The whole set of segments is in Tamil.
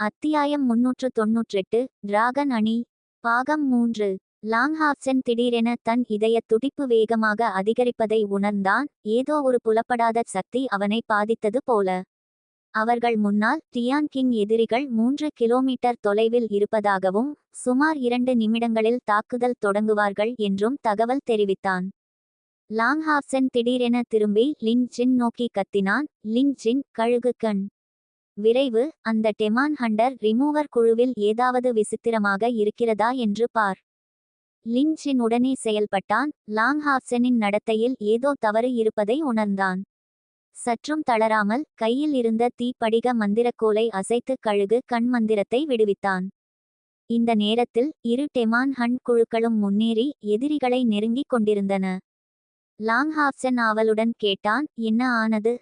அத்தியாயம் முன்னூற்று தொன்னூற்றெட்டு டிராகன் அணி பாகம் மூன்று. லாங்ஹாப்சன் திடீரென தன் இதய துடிப்பு வேகமாக அதிகரிப்பதை உணர்ந்தான். ஏதோ ஒரு புலப்படாத சக்தி அவனை பாதித்தது போல. அவர்கள் முன்னால் டியான் கிங் எதிரிகள் மூன்று கிலோமீட்டர் தொலைவில் இருப்பதாகவும் சுமார் இரண்டு நிமிடங்களில் தாக்குதல் தொடங்குவார்கள் என்றும் தகவல் தெரிவித்தான். லாங்ஹாப்சன் திடீரென திரும்பி லின் ஜின் நோக்கி கத்தினான். லின் ஜின் கழுகு கண் விரைவு அந்த டெமான் ஹண்டர் ரிமூவர் குழுவில் ஏதாவது விசித்திரமாக இருக்கிறதா என்று பார். லின்ச்சின் உடனே செயல்பட்டான் லாங் ஹாப்சனின் நடத்தையில் ஏதோ தவறு இருப்பதை உணர்ந்தான். சற்றும் தளராமல் கையில் இருந்த தீப்படிக மந்திரக்கோலை அசைத்து கழுகு கண் மந்திரத்தை விடுவித்தான். இந்த நேரத்தில் இரு டெமான் ஹண்ட் குழுக்களும் முன்னேறி எதிரிகளை நெருங்கிக் கொண்டிருந்தன. லாங் ஹாப்சன் ஆவலுடன் கேட்டான் என்ன ஆனது?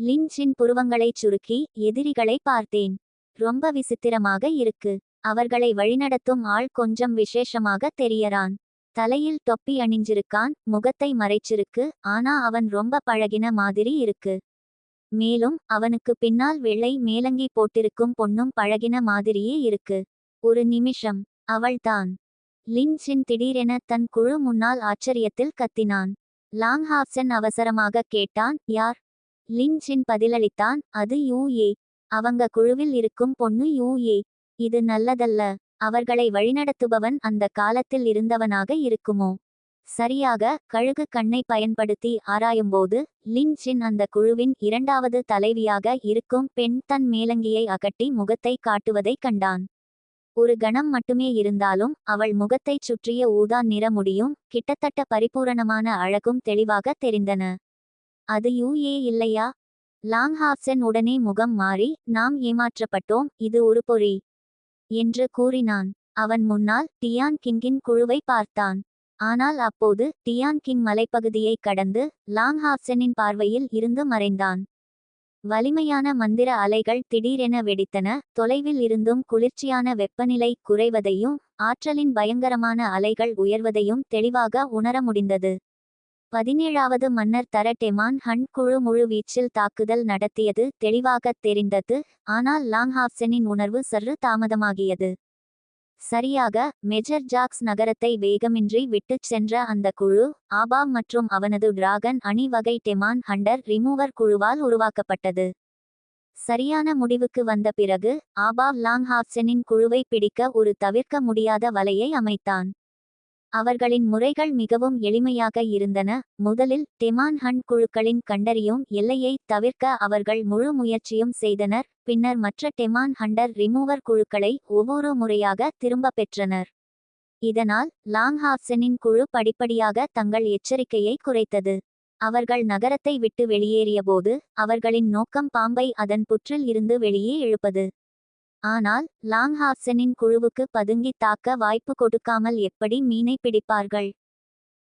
லின்ச்சின் புருவங்களைச் சுருக்கி எதிரிகளை பார்த்தேன். ரொம்ப விசித்திரமாக இருக்கு. அவர்களை வழிநடத்தும் ஆள் கொஞ்சம் விசேஷமாக தெரியறான். தலையில் தொப்பி அணிஞ்சிருக்கான் முகத்தை மறைச்சிருக்கு ஆனா அவன் ரொம்ப பழகின மாதிரி இருக்கு. மேலும் அவனுக்கு பின்னால் வெள்ளை மேலங்கி போட்டிருக்கும் பொண்ணும் பழகின மாதிரியே இருக்கு. ஒரு நிமிஷம். அவள்தான் லின்சின் திடீரென தன் குழு முன்னால் ஆச்சரியத்தில் கத்தினான். லாங்ஹாப்சன் அவசரமாக கேட்டான் யார்? லின்ச்சின் பதிலளித்தான் அது யூஏ அவங்க குழுவில் இருக்கும் பொண்ணு யூஏ இது நல்லதல்ல. அவர்களை வழிநடத்துபவன் அந்த காலத்தில் இருந்தவனாக இருக்குமோ? சரியாக கழுகு கண்ணை பயன்படுத்தி ஆராயும்போது லின்ச்சின் அந்த குழுவின் இரண்டாவது தலைவியாக இருக்கும் பெண் தன் மேலங்கியை அகட்டி முகத்தை காட்டுவதை கண்டான். ஒரு கணம் மட்டுமே இருந்தாலும் அவள் முகத்தைச் சுற்றிய ஊதா நிற முடியும் கிட்டத்தட்ட பரிபூரணமான அழகும் தெளிவாக தெரிந்தன. அது யூஏ இல்லையா? லாங்ஹாப்சன் உடனே முகம் மாறி நாம் ஏமாற்றப்பட்டோம் இது ஒரு பொறி என்று கூறினான். அவன் முன்னால் டியான் கிங்கின் குழுவை பார்த்தான். ஆனால் அப்போது டியான் கிங் மலைப்பகுதியை கடந்து லாங்ஹாப்சனின் பார்வையில் இருந்து மறைந்தான். வலிமையான மந்திர அலைகள் திடீரென வெடித்தன தொலைவில் இருந்தும் குளிர்ச்சியான வெப்பநிலை குறைவதையும் ஆற்றலின் பயங்கரமான அலைகள் உயர்வதையும் தெளிவாக உணர முடிந்தது. பதினேழாவது மன்னர் தர டெமான் ஹன் குழு முழு வீச்சில் தாக்குதல் நடத்தியது தெளிவாகத் தெரிந்தது ஆனால் லாங்ஹாப்சனின் உணர்வு சற்று தாமதமாகியது. சரியாக மெஜர் ஜாக்ஸ் நகரத்தை வேகமின்றி விட்டுச் சென்ற அந்த குழு ஆபா மற்றும் அவனது டிராகன் அணி வகை டெமான் ஹண்டர் ரிமூவர் குழுவால் உருவாக்கப்பட்டது. சரியான முடிவுக்கு வந்த பிறகு ஆபா லாங்ஹாப்சனின் குழுவை பிடிக்க ஒரு தவிர்க்க முடியாத வலையை அமைத்தான். அவர்களின் முறைகள் மிகவும் எளிமையாக இருந்தன. முதலில் டெமான் ஹண்ட் குழுக்களின் கண்டறியும் எல்லையை தவிர்க்க அவர்கள் முழு முயற்சியும் செய்தனர். பின்னர் மற்ற டெமான் ஹண்டர் ரிமூவர் குழுக்களை ஒவ்வொரு முறையாக திரும்ப பெற்றனர். இதனால் லாங்ஹாப்சனின் குழு படிப்படியாக தங்கள் எச்சரிக்கையை குறைத்தது. அவர்கள் நகரத்தை விட்டு வெளியேறியபோது அவர்களின் நோக்கம் பாம்பை அதன் புற்றில் இருந்து வெளியே இழுப்பது. ஆனால் லாங்ஹாப்சனின் குழுவுக்கு பதுங்கி தாக்க வாய்ப்பு கொடுக்காமல் எப்படி மீனை பிடிப்பார்கள்?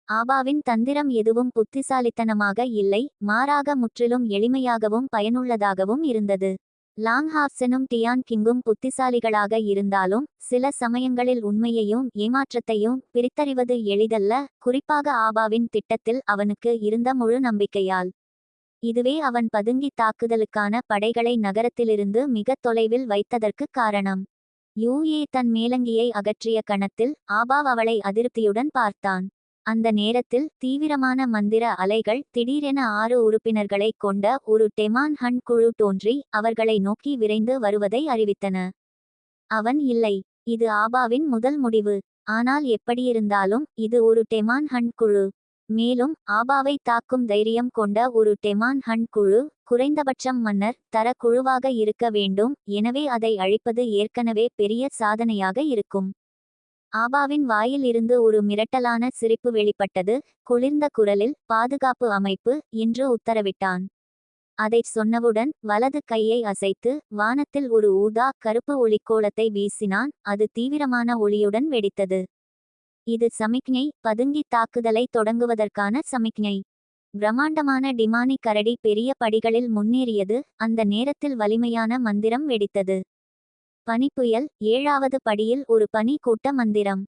ஆபாவின் தந்திரம் எதுவும் புத்திசாலித்தனமாக இல்லை மாறாக முற்றிலும் எளிமையாகவும் பயனுள்ளதாகவும் இருந்தது. லாங்ஹாப்சனும் டியான் கிங்கும் புத்திசாலிகளாக இருந்தாலும் சில சமயங்களில் உண்மையையும் ஏமாற்றத்தையும் பிரித்தறிவது எளிதல்ல குறிப்பாக ஆபாவின் திட்டத்தில் அவனுக்கு இருந்த முழு நம்பிக்கையால். இதுவே அவன் பதுங்கி தாக்குதலுக்கான படைகளை நகரத்திலிருந்து மிக தொலைவில் வைத்ததற்கு காரணம். யூஏ தன் மேலங்கியை அகற்றிய கணத்தில் ஆபாவ் அவளை அதிருப்தியுடன் பார்த்தான். அந்த நேரத்தில் தீவிரமான மந்திர அலைகள் திடீரென ஆறு உறுப்பினர்களை கொண்ட ஒரு டெமான் ஹன் குழு தோன்றி அவர்களை நோக்கி விரைந்து வருவதை அறிவித்தன. அவன் இல்லை இது ஆபாவின் முதல் முடிவு ஆனால் எப்படியிருந்தாலும் இது ஒரு டெமான் ஹன் குழு. மேலும் ஆபாவை தாக்கும் தைரியம் கொண்ட ஒரு டெமான் ஹன் குழு குறைந்தபட்சம் மன்னர் தர குழுவாக இருக்க வேண்டும் எனவே அதை அழிப்பது ஏற்கனவே பெரிய சாதனையாக இருக்கும். ஆபாவின் வாயில் இருந்து ஒரு மிரட்டலான சிரிப்பு வெளிப்பட்டது குளிர்ந்த குரலில் பாதுகாப்பு அமைப்பு என்று உத்தரவிட்டான். அதைச் சொன்னவுடன் வலது கையை அசைத்து வானத்தில் ஒரு ஊதா கருப்பு ஒளிக்கோளத்தை வீசினான் அது தீவிரமான ஒளியுடன் வெடித்தது. இது சமிக்ஞை பதுங்கி தாக்குதலை தொடங்குவதற்கான சமிக்ஞை. பிரம்மாண்டமான டிமானி கரடி பெரிய படிகளில் முன்னேறியது அந்த நேரத்தில் வலிமையான மந்திரம் வெடித்தது. பனிப்புயல் ஏழாவது படியில் ஒரு பனி கூட்ட மந்திரம்.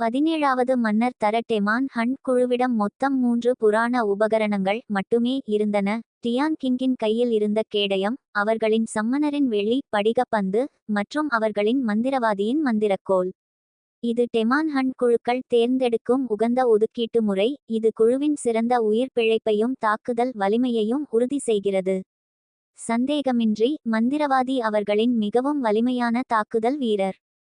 பதினேழாவது மன்னர் தரட்டெமான் ஹன் ஹண்ட் குழுவிடம் மொத்தம் மூன்று புராண உபகரணங்கள் மட்டுமே இருந்தன. டியான் கிங்கின் கையில் இருந்த கேடயம் அவர்களின் சம்மனரின் வெள்ளி படிகப்பந்து மற்றும் அவர்களின் மந்திரவாதியின் மந்திரக்கோல். இது டெமான் ஹண்ட் குழுக்கள் தேர்ந்தெடுக்கும் உகந்த ஒதுக்கீட்டு முறை இது குழுவின் சிறந்த உயிர் பிழைப்பையும் தாக்குதல் வலிமையையும் உறுதி செய்கிறது. சந்தேகமின்றி மந்திரவாதி அவர்களின் மிகவும் வலிமையான தாக்குதல் வீரர்.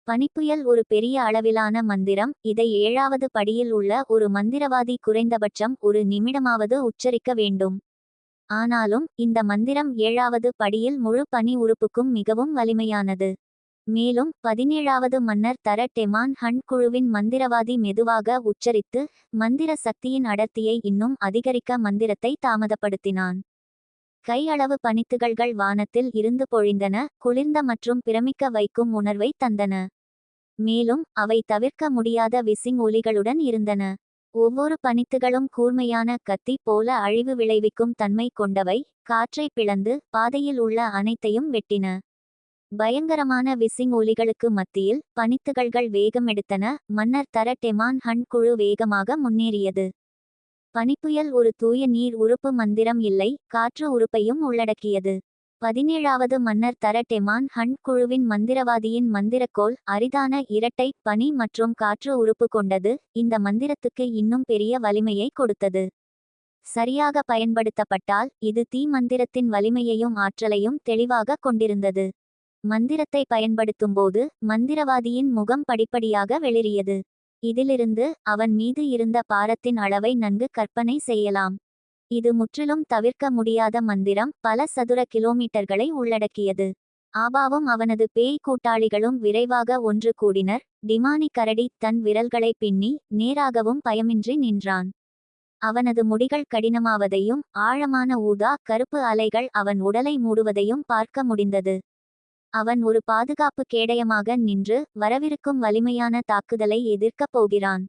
பனிப்புயல் ஒரு பெரிய அளவிலான மந்திரம் இதை ஏழாவது படியில் உள்ள ஒரு மந்திரவாதி குறைந்தபட்சம் ஒரு நிமிடமாவது உச்சரிக்க வேண்டும். ஆனாலும் இந்த மந்திரம் ஏழாவது படியில் முழு பனி உறுப்புக்கும் மிகவும் வலிமையானது. மேலும் பதினேழாவது மன்னர் தர டெமான் ஹண்ட் குழுவின் மந்திரவாதி மெதுவாக உச்சரித்து மந்திர சக்தியின் அடர்த்தியை இன்னும் அதிகரிக்க மந்திரத்தை தாமதப்படுத்தினான். கை அளவு பனித்துகள்கள் வானத்தில் இருந்து பொழிந்தன குளிர்ந்த மற்றும் பிரமிக்க வைக்கும் உணர்வை தந்தன. மேலும் அவை தவிர்க்க முடியாத விசிங் ஒலிகளுடன் இருந்தன. ஒவ்வொரு பனித்துகளும் கூர்மையான கத்தி போல அழிவு விளைவிக்கும் தன்மை கொண்டவை காற்றை பிளந்து பாதையில் உள்ள அனைத்தையும் வெட்டின. பயங்கரமான விசிங் ஒலிகளுக்கு மத்தியில் பனித்துகள்கள் வேகம் எடுத்தன. மன்னர் தர டெமான் ஹன் குழு வேகமாக முன்னேறியது. பனிப்புயல் ஒரு தூய நீர் உறுப்பு மந்திரம் இல்லை. காற்று உறுப்பையும் உள்ளடக்கியது. பதினேழாவது மன்னர் தர டெமான் ஹன் குழுவின் மந்திரவாதியின் மந்திரக்கோள் அரிதான இரட்டை பனி மற்றும் காற்று உறுப்பு கொண்டது. இந்த மந்திரத்துக்கு இன்னும் பெரிய வலிமையை கொடுத்தது. சரியாக பயன்படுத்தப்பட்டால் இது தீ மந்திரத்தின் வலிமையையும் ஆற்றலையும் தெளிவாக கொண்டிருந்தது. மந்திரத்தை பயன்படுத்தும்போது மந்திரவாதியின் முகம் படிப்படியாக வெளிரியது இதிலிருந்து அவன் மீது இருந்த பாரத்தின் அளவை நன்கு கற்பனை செய்யலாம். இது முற்றிலும் தவிர்க்க முடியாத மந்திரம் பல சதுர கிலோமீட்டர்களை உள்ளடக்கியது. ஆபாவும் அவனது பேய் கூட்டாளிகளும் விரைவாக ஒன்று கூடினர். டிமானி கரடி தன் விரல்களை பின்னி நேராகவும் பயமின்றி நின்றான். அவனது முடிகள் கடினமாவதையும் ஆழமான ஊதா கருப்பு அலைகள் அவன் உடலை மூடுவதையும் பார்க்க முடிந்தது. அவன் ஒரு பாதுகாப்பு கேடயமாக நின்று வரவிருக்கும் வலிமையான தாக்குதலை எதிர்க்கப் போகிறான்.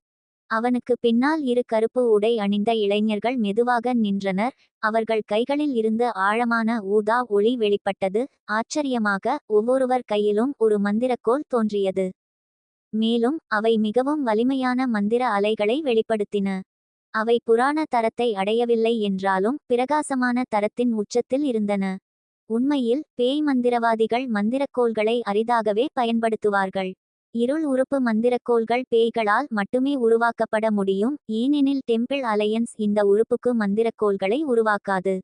அவனுக்கு பின்னால் இரு கருப்பு உடை அணிந்த இளைஞர்கள் மெதுவாக நின்றனர். அவர்கள் கைகளில் இருந்து ஆழமான ஊதா ஒளி வெளிப்பட்டது. ஆச்சரியமாக ஒவ்வொருவர் கையிலும் ஒரு மந்திரக்கோல் தோன்றியது. மேலும் அவை மிகவும் வலிமையான மந்திர அலைகளை வெளிப்படுத்தின. அவை புராண தரத்தை அடையவில்லை என்றாலும் பிரகாசமான தரத்தின் உச்சத்தில் இருந்தன. உண்மையில் பேய் மந்திரவாதிகள் மந்திரக்கோள்களை அரிதாகவே பயன்படுத்துவார்கள். இருள் உறுப்பு மந்திரக்கோள்கள் பேய்களால் மட்டுமே உருவாக்கப்பட முடியும் ஏனெனில் டெம்பிள் அலையன்ஸ் இந்த உறுப்புக்கு மந்திரக்கோள்களை உருவாக்காது.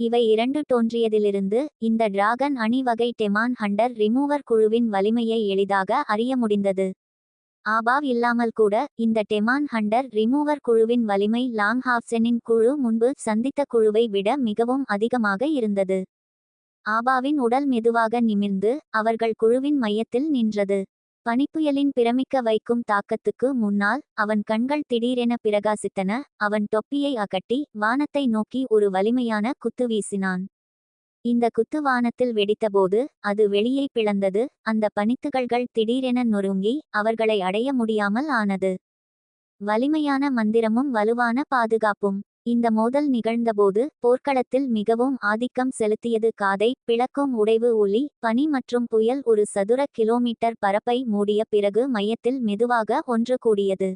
இவை இரண்டு தோன்றியதிலிருந்து இந்த டிராகன் அணி வகை டெமான் ஹண்டர் ரிமூவர் குழுவின் வலிமையை எளிதாக அறிய முடிந்தது. ஆபாவ் இல்லாமல் கூட இந்த டெமான் ஹண்டர் ரிமூவர் குழுவின் வலிமை லாங் ஹாப்சனின் குழு முன்பு சந்தித்த குழுவை விட மிகவும் அதிகமாக இருந்தது. ஆபாவின் உடல் மெதுவாக நிமிர்ந்து அவர்கள் குழுவின் மையத்தில் நின்றது. பனிப்புயலின் பிரமிக்க வைக்கும் தாக்கத்துக்கு முன்னால் அவன் கண்கள் திடீரென பிரகாசித்தன. அவன் தொப்பியை அகட்டி வானத்தை நோக்கி ஒரு வலிமையான குத்து வீசினான். இந்த குத்து வானத்தில் வெடித்தபோது அது வெளியே பிளந்தது. அந்த பனித்துகள்கள் திடீரென நொறுங்கி அவர்களை அடைய முடியாமல் ஆனது. வலிமையான மந்திரமும் வலுவான பாதுகாப்பும். இந்த மோதல் நிகழ்ந்தபோது போர்க்களத்தில் மிகவும் ஆதிக்கம் செலுத்தியது காதை பிளக்கும் உடைவு ஒலி பனி மற்றும் புயல் ஒரு சதுர கிலோமீட்டர் பரப்பை மூடிய பிறகு மையத்தில் மெதுவாக ஒன்று கூடியது.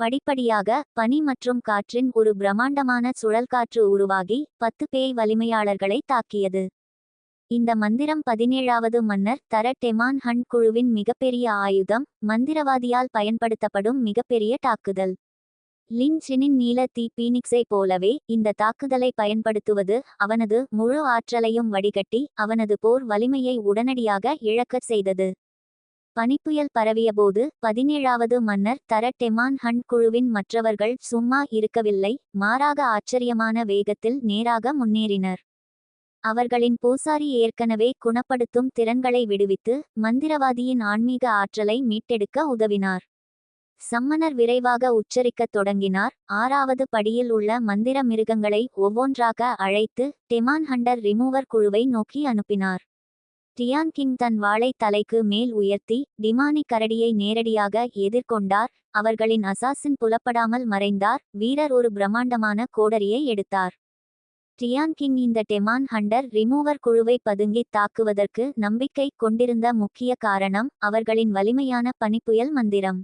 படிப்படியாக பனி மற்றும் காற்றின் ஒரு பிரம்மாண்டமான சுழல்காற்று உருவாகி பத்து பேய் வலிமையாளர்களை தாக்கியது. இந்த மந்திரம் பதினேழாவது மன்னர் தர டெமான் ஹண்ட் குழுவின் மிகப்பெரிய ஆயுதம் மந்திரவாதியால் பயன்படுத்தப்படும் மிகப்பெரிய தாக்குதல். லின்சினின் நீல தீ பீனிக்ஸை போலவே இந்த தாக்குதலை பயன்படுத்துவது அவனது முழு ஆற்றலையும் வடிகட்டி அவனது போர் வலிமையை உடனடியாக இழக்கச் செய்தது. பனிப்புயல் பரவியபோது பதினேழாவது மன்னர் தர டெமான் ஹண்ட் குழுவின் மற்றவர்கள் சும்மா இருக்கவில்லை மாறாக ஆச்சரியமான வேகத்தில் நேராக முன்னேறினர். அவர்களின் பூசாரி ஏற்கனவே குணப்படுத்தும் திறன்களை விடுவித்து மந்திரவாதியின் ஆன்மீக ஆற்றலை மீட்டெடுக்க உதவினார். சம்மனர் விரைவாக உச்சரிக்கத் தொடங்கினார். ஆறாவது படியில் உள்ள மந்திர மிருகங்களை ஒவ்வொன்றாக அழைத்து டெமான் ஹண்டர் ரிமூவர் குழுவை நோக்கி அனுப்பினார். டியான் கிங் தன் வாளை தலைக்கு மேல் உயர்த்தி டிமானி கரடியை நேரடியாக எதிர்கொண்டார். அவர்களின் அசாசின் புலப்படாமல் மறைந்தார். வீரர் ஒரு பிரம்மாண்டமான கோடரியை எடுத்தார். டியான் கிங் இந்த டெமான் ஹண்டர் ரிமூவர் குழுவை பதுங்கி தாக்குவதற்கு நம்பிக்கை கொண்டிருந்த முக்கிய காரணம் அவர்களின் வலிமையான பனிப்புயல் மந்திரம்.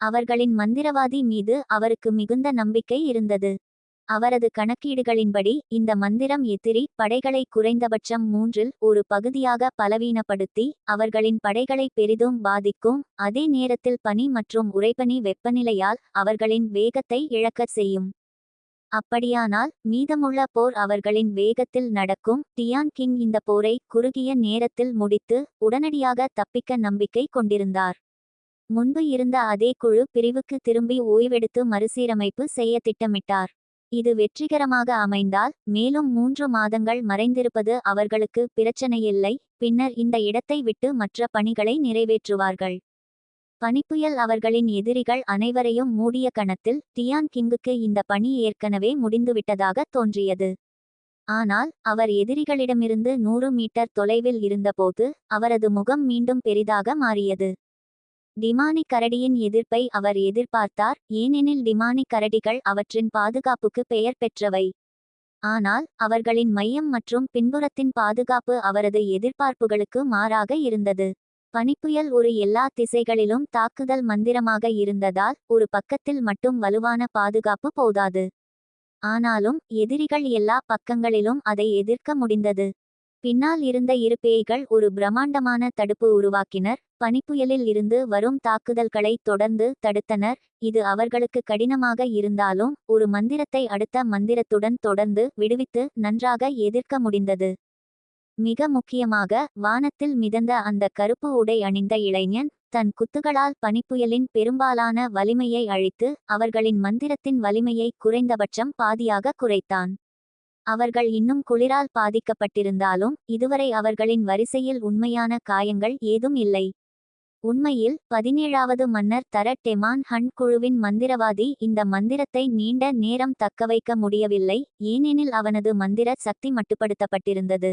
அவர்களின் மந்திரவாதி மீது அவருக்கு மிகுந்த நம்பிக்கை இருந்தது. அவரது கணக்கீடுகளின்படி இந்த மந்திரம் எதிரி படைகளை குறைந்தபட்சம் மூன்றில் ஒரு பகுதியாக பலவீனப்படுத்தி அவர்களின் படைகளை பெரிதும் பாதிக்கும் அதே நேரத்தில் பனி மற்றும் உறைபனி வெப்பநிலையால் அவர்களின் வேகத்தை இழக்கச் செய்யும். அப்படியானால் மீதமுள்ள போர் அவர்களின் வேகத்தில் நடக்கும். டியான் கிங் இந்த போரை குறுகிய நேரத்தில் முடித்து உடனடியாக தப்பிக்க நம்பிக்கை கொண்டிருந்தார். முன்பு இருந்த அதே குழு பிரிவுக்கு திரும்பி ஓய்வெடுத்து மறுசீரமைப்பு செய்ய திட்டமிட்டார். இது வெற்றிகரமாக அமைந்தால் மேலும் மூன்று மாதங்கள் மறைந்திருப்பது அவர்களுக்கு பிரச்சனையில்லை பின்னர் இந்த இடத்தை விட்டு மற்ற பணிகளை நிறைவேற்றுவார்கள். பனிப்புயல் அவர்களின் எதிரிகள் அனைவரையும் மூடிய கணத்தில் டியான் கிங்குக்கு இந்த பணி ஏற்கனவே முடிந்துவிட்டதாக தோன்றியது. ஆனால் அவர் எதிரிகளிடமிருந்து நூறு மீட்டர் தொலைவில் இருந்தபோது அவரது முகம் மீண்டும் பெரிதாக மாறியது. டிமானி கரடியின் எதிர்ப்பை அவர் எதிர்பார்த்தார் ஏனெனில் டிமானி கரடிகள் அவற்றின் பாதுகாப்புக்கு பெயர் பெற்றவை. ஆனால் அவர்களின் மையம் மற்றும் பின்புறத்தின் பாதுகாப்பு அவரது எதிர்பார்ப்புகளுக்கு மாறாக இருந்தது. பனிப்புயல் ஒரு எல்லா திசைகளிலும் தாக்குதல் மந்திரமாக இருந்ததால் ஒரு பக்கத்தில் மட்டும் வலுவான பாதுகாப்பு போதாது. ஆனாலும் எதிரிகள் எல்லா பக்கங்களிலும் அதை எதிர்க்க முடிந்தது. பின்னால் இருந்த இரு பேய்கள் ஒரு பிரம்மாண்டமான தடுப்பு உருவாக்கினர் பனிப்புயலில் இருந்து வரும் தாக்குதல்களை தொடர்ந்து தடுத்தனர். இது அவர்களுக்கு கடினமாக இருந்தாலும் ஒரு மந்திரத்தை அடுத்த மந்திரத்துடன் தொடர்ந்து விடுவித்து நன்றாக எதிர்க்க முடிந்தது. மிக முக்கியமாக வானத்தில் மிதந்த அந்த கருப்பு உடை அணிந்த இளைஞன் தன் குத்துகளால் பனிப்புயலின் பெரும்பாலான வலிமையை அழித்து அவர்களின் மந்திரத்தின் வலிமையை குறைந்தபட்சம் பாதியாக குறைத்தான். அவர்கள் இன்னும் குளிரால் பாதிக்கப்பட்டிருந்தாலும் இதுவரை அவர்களின் வரிசையில் உண்மையான காயங்கள் ஏதும் இல்லை. உண்மையில் பதினேழாவது மன்னர் தர டெமான் ஹன் குழுவின் மந்திரவாதி இந்த மந்திரத்தை நீண்ட நேரம் தக்கவைக்க முடியவில்லை ஏனெனில் அவனது மந்திர சக்தி மட்டுப்படுத்தப்பட்டிருந்தது.